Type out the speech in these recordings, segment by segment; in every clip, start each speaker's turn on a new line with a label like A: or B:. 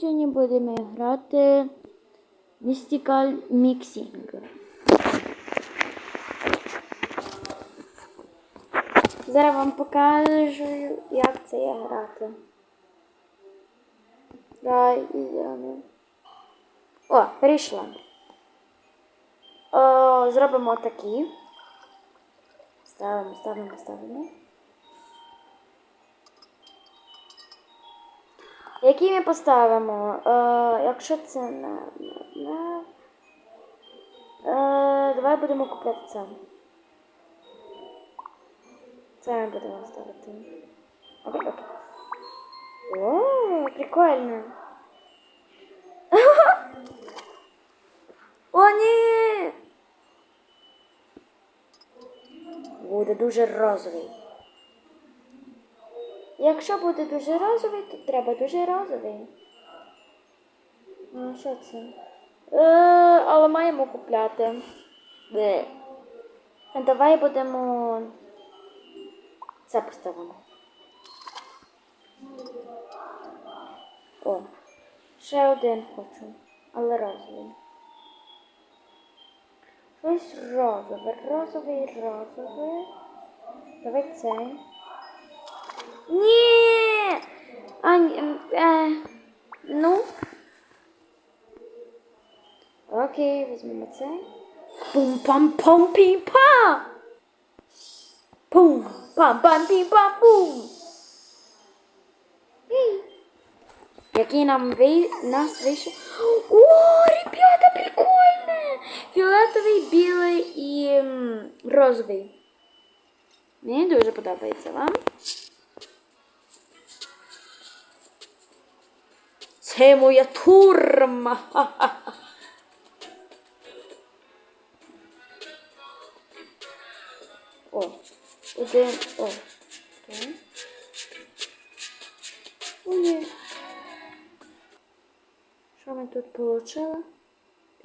A: Сьогодні будемо грати Mystical Mixing. Зараз вам покажу, як це є грати. Давай, ідемо. О, перейшла. О, зробимо такі. Ставимо, ставимо, ставимо. Які ми поставимо? Е, якщо це на. на, е, давай будемо купляти це. Це ми будемо ставити. Окей, окей. О, прикольно. О, ні! Буде дуже розовий. Якщо буде дуже розовий, то треба дуже розовий. Ну, що це? Е, але маємо купляти. Бе. Давай будемо це поставимо. О, ще один хочу, але розовий. Щось розове, розовий, розовий. Давай цей. Ні! А, е, ну. Окей, візьмемо цей. пум пам пам пі па пум пам пам пі па пум. Який нам ви... нас вийшов? О, ребята, прикольне! Фіолетовий, білий і м, розовий. Мені дуже подобається вам. Це моя турма. Ха-ха-ха. О, один. О. Так. О. Що ми тут получили?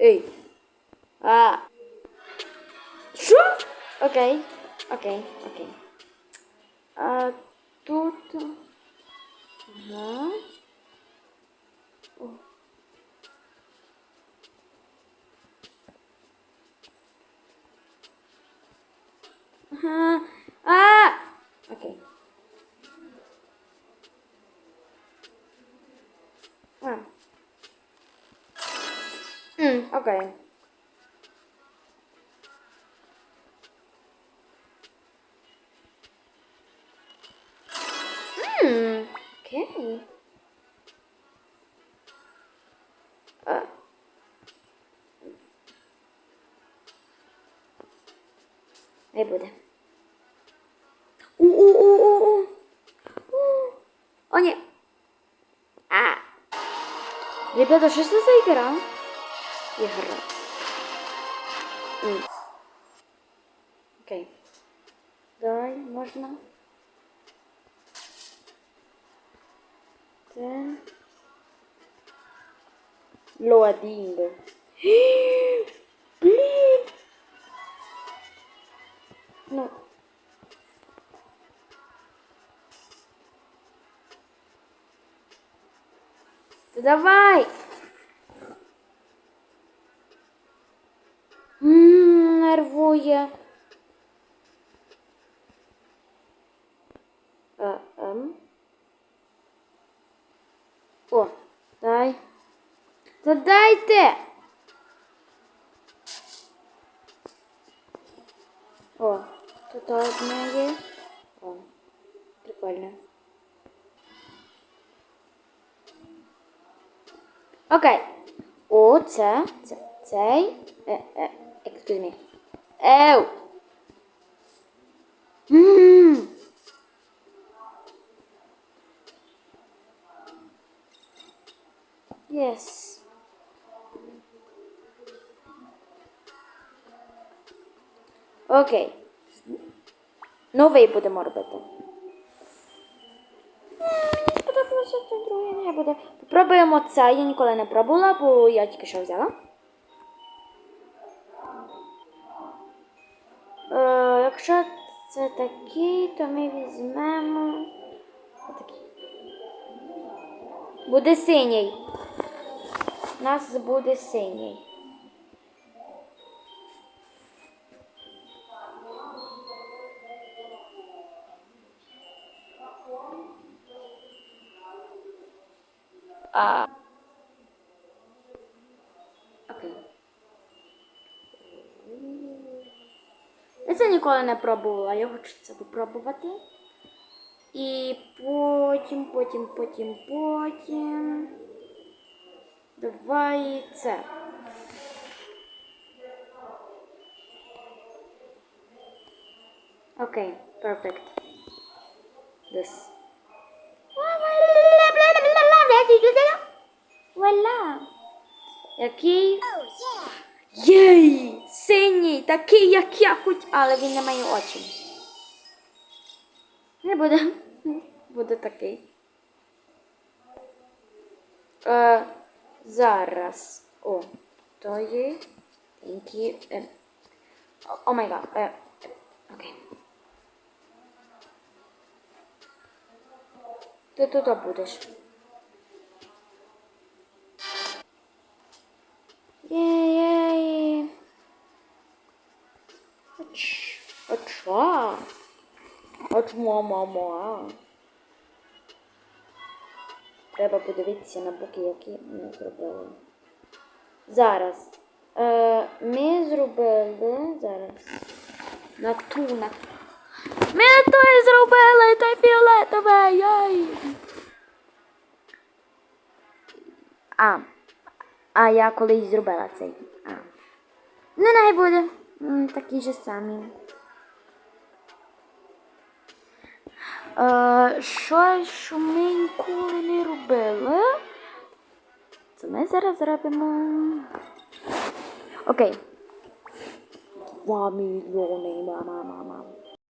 A: Ей. А. Що? Окей. Окей, окей. А тут. Ага. М, окей. М, окей. А. Не буде. У-у-у-у-у. У. О, ні. А. Ребята, що це за ігра? Ігра. М. Окей. Давай, можна. Це. Loading. Блін. Ну. Та Давай. Нервує. Е, ем. О, дай. Та дайте. О, тут одне є. О, прикольно. Окей. О, це, це, цей. Е, е, excuse me. Еу. Ммм. Yes. Окей. Новий будемо робити. Мені сподобалося це друге не буде. Попробуємо це. Я ніколи не пробувала, бо я тільки що взяла. Такий, то ми візьмемо. Буде синій. у нас буде синій. А... Окей. Я це ніколи не пробувала, я хочу це попробувати. І потім, потім, потім, потім. Давай це. Окей, perfect. This. Вуаля! Який? Єй! Такий, як я хоч, але він не має очі. Не буде. Буде такий. Е, зараз. О, то є. You. Е, о май гад. Е, окей. Ти тут будеш. Оча. Оч мама. Треба подивитися на боки, які ми зробили. Зараз. Е, ми зробили зараз. На ту, на Ми той зробили, той фіолетовий. Яй. А. А я колись зробила цей. А. Ну, не буде. Такі ж самі. Щось, що ми ніколи не робили. Це ми зараз зробимо. Окей. Два мільйони, мама, мама.